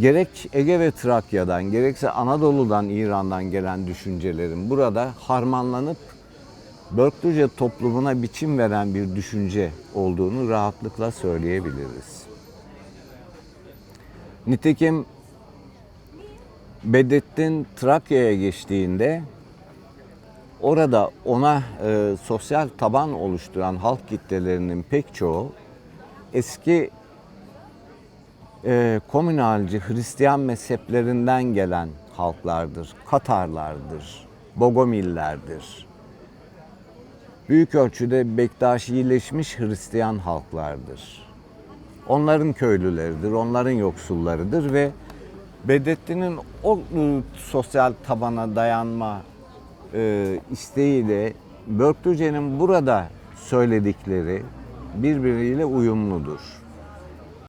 gerek Ege ve Trakya'dan gerekse Anadolu'dan İran'dan gelen düşüncelerin burada harmanlanıp Börklüce toplumuna biçim veren bir düşünce olduğunu rahatlıkla söyleyebiliriz. Nitekim Bedrettin Trakya'ya geçtiğinde orada ona e, sosyal taban oluşturan halk kitlelerinin pek çoğu eski e, komünalci Hristiyan mezheplerinden gelen halklardır. Katarlardır, Bogomillerdir. Büyük ölçüde Bektaşileşmiş Hristiyan halklardır. Onların köylüleridir, onların yoksullarıdır ve Bedrettin'in o e, sosyal tabana dayanma e, isteğiyle Börklüce'nin burada söyledikleri birbiriyle uyumludur.